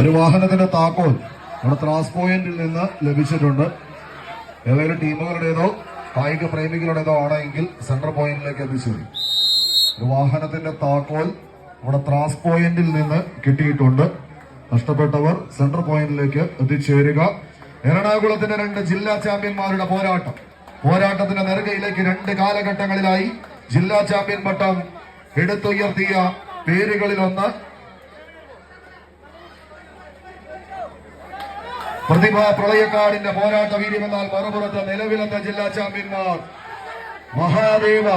ഒരു വാഹനത്തിന്റെ താക്കോൽ നമ്മുടെ ത്രാസ് പോയിന്റിൽ നിന്ന് ലഭിച്ചിട്ടുണ്ട്. ഏതെങ്കിലും ടീമുകളുടേതോ കായിക പ്രേമികളുടേതോ ആണെങ്കിൽ സെൻട്രൽ പോയിന്റിലേക്ക് എത്തിച്ചു. ഒരു വാഹനത്തിന്റെ താക്കോൽ നമ്മുടെ ത്രാസ് പോയിന്റിൽ നിന്ന് കിട്ടിയിട്ടുണ്ട്. നഷ്ടപ്പെട്ടവർ സെൻട്രൽ പോയിന്റിലേക്ക് എത്തിച്ചേരുക. എറണാകുളത്തിന്റെ രണ്ട് ജില്ലാ ചാമ്പ്യന്മാരുടെ പോരാട്ടം. പോരാട്ടത്തിന്റെ നെറുകയിലേക്ക് രണ്ട് കാലഘട്ടങ്ങളിലായി ജില്ലാ ചാമ്പ്യൻ പട്ടം എടുത്തുയർത്തിയ പേരുകളിലൊന്ന് പ്രതിഭ പ്രളയക്കാടിന്റെ പോരാട്ട വീര്യമെന്നാൽ മറുപുറത്ത് നിലവിലത്തെ ജില്ലാ ചാമ്പ്യന്മാർ മഹാദേവ.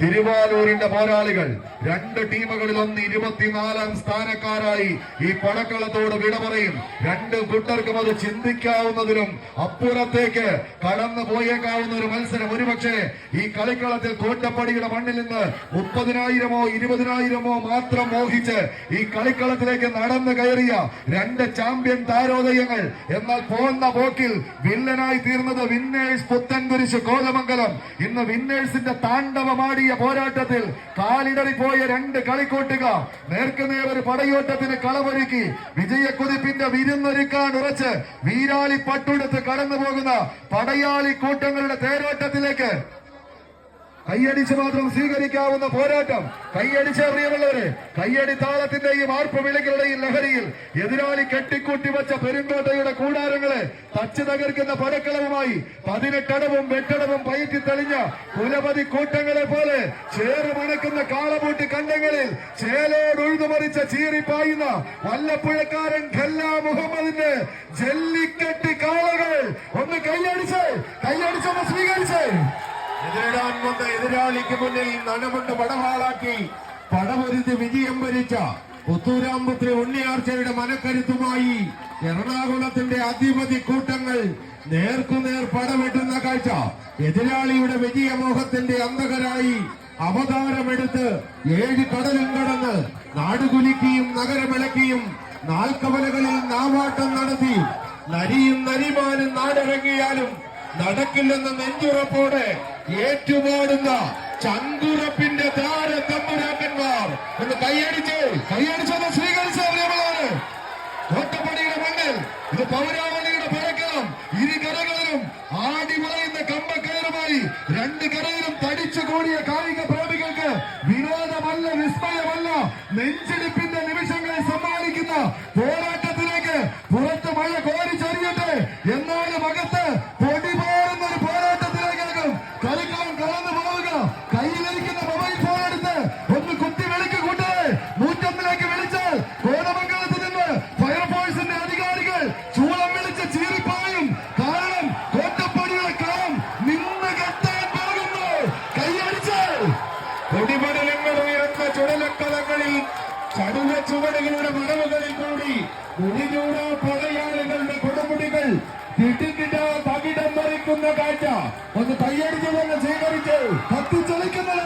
തിരുവാലൂരിന്റെ പോരാളികൾ രണ്ട് ടീമുകളിൽ ഒന്ന് ഇരുപത്തിനാലാം സ്ഥാനക്കാരായി ഈ പടക്കളത്തോട് വിട പറയും. രണ്ട് കൂട്ടർക്കും അത് ചിന്തിക്കാവുന്നതിനും അപ്പുറത്തേക്ക് കടന്നു പോയേക്കാവുന്ന ഒരു മത്സരം. ഒരുപക്ഷെ ഈ കളിക്കളത്തിൽ കോട്ടപ്പടിയുടെ മണ്ണിൽ നിന്ന് മുപ്പതിനായിരമോ ഇരുപതിനായിരമോ മാത്രം മോഹിച്ച് ഈ കളിക്കളത്തിലേക്ക് നടന്നു കയറിയ രണ്ട് ചാമ്പ്യൻ താരോദയങ്ങൾ. എന്നാൽ പോകുന്ന പോക്കിൽ വില്ലനായി തീർന്നത് വിന്നേഴ്സ് പുത്തൻകുരിശ് കോതമംഗലം. ഇന്ന് വിന്നേഴ്സിന്റെ താണ്ഡവമാടിയ പോരാട്ടത്തിൽ കാലിടറി പോയ രണ്ട് കളിക്കൂട്ടുക നേർക്കുനേർ ഒരു പടയോട്ടത്തിന് കളമൊരുക്കി വിജയക്കുതിപ്പിന്റെ വിരുന്നൊരുക്കാൻ ഉറച്ച് വീരാളി പട്ടുടുത്ത് കടന്നു പോകുന്ന പടയാളി കൂട്ടങ്ങളുടെ തേരോട്ടത്തിലേക്ക് കയ്യടിച്ച് മാത്രം സ്വീകരിക്കാവുന്ന പോരാട്ടം. കയ്യടിച്ച പ്രിയമുള്ളവരെ കയ്യടി താളത്തിന്റെയും ആർപ്പ് വിളികളുടെയും ലഹരിയിൽ എതിരാളി കെട്ടിക്കൂട്ടി വെച്ച പെരുങ്കോട്ടയുടെ കൂടാരങ്ങളെ തച്ചു തകർക്കുന്ന പടക്കളവുമായി പതിനെട്ടടവും വെട്ടടവും പയറ്റി തെളിഞ്ഞ കുലപതി കൂട്ടങ്ങളെ പോലെ ചേറ് മണക്കുന്ന കാളപൂട്ടി കണ്ടങ്ങളിൽ ചേലോട് ഉഴുതുമറിച്ച ചീറിപ്പായുന്ന വല്ലപ്പുഴക്കാരൻ ഖല്ല മുഹമ്മദിന്റെ ജല്ലിക്കെട്ടി കാളകൾ ഒന്ന് കൈയടിച്ച് കൈയടിച്ചൊന്ന് സ്വീകരിച്ചേ എതിരിടാൻ വന്ന എതിരാളിക്ക് മുന്നിൽ നനമുണ്ട് പടവാളാക്കി പടമൊരുതി വിജയം ഭരിച്ച പുത്തൂരാമ്പുത്രി ഉണ്ണിയാർച്ചയുടെ മനക്കരുത്തുമായി എറണാകുളത്തിന്റെ അധിപതി കൂട്ടങ്ങൾ നേർക്കുനേർ പടവെട്ടുന്ന കാഴ്ച. എതിരാളിയുടെ വിജയമോഹത്തിന്റെ അന്ധകരായി അവതാരമെടുത്ത് ഏഴ് കടലും കടന്ന് നാടുകുലുക്കിയും നഗരമിളക്കിയും നാൽക്കവലകളിൽ നാവാട്ടം നടത്തി. നരിയും നരിമാനും നാടിറങ്ങിയാലും നടക്കില്ലെന്ന നെഞ്ചുറപ്പോടെ ഏറ്റുപാടുന്ന ചങ്കുറപ്പിന്റെ താര തമ്പുരാക്കന്മാർ. ഒന്ന് കൈയടിച്ച് കൈയടിച്ചത് സ്വീകരിച്ച പ്രിയമുള്ളവര്. കോട്ടപ്പടിയുടെ മണ്ണിൽ ഇത് പൗരാവലിയുടെ പരക്കളം. ഇരു കരകളിലും ആടി പറയുന്ന കമ്പക്കയറുമായി രണ്ട് കരയിലും തടിച്ചു കൂടിയ കായിക പ്രേമികൾക്ക് വിനോദമല്ല വിസ്മയമല്ല നെഞ്ചിടിപ്പിന്റെ നിമിഷങ്ങളെ സമ്മാനിക്കുന്ന പോരാട്ടത്തിലേക്ക് പുറത്ത് മഴ കോരിച്ചറിയട്ടെ എന്നാലും അകത്ത് കയ്യിലിരിക്കുന്ന മൊബൈൽ ഫോൺ എടുത്ത് ഒന്ന് കുത്തി വിളിക്ക് കൂട്ടരെ നൂറ്റൊന്നിലേക്ക് വിളിച്ചാൽ കോതമംഗലത്ത് നിന്ന് ഫയർഫോഴ്സിന്റെ അധികാരികൾ ചൂളം വിളിച്ച് ചീറിപ്പായും. കാരണം കോട്ടപ്പടിയുടെ കളം നിന്ന് കെട്ടാൻ പോകുന്നു ഉയർന്ന ചുടലക്കലങ്ങളിൽ ചടുല ചുവടുകളുടെ മടവുകളിൽ കൂടി പടയാളികളുടെ കൊടുമുടികൾ തിട്ടിക്കിട്ട തകിടം മറിക്കുന്ന കാഴ്ച. ഒന്ന് കൈയടിച്ചു തന്നെ സ്വീകരിച്ചു കത്തിച്ചൊളിക്കുന്ന രക്തി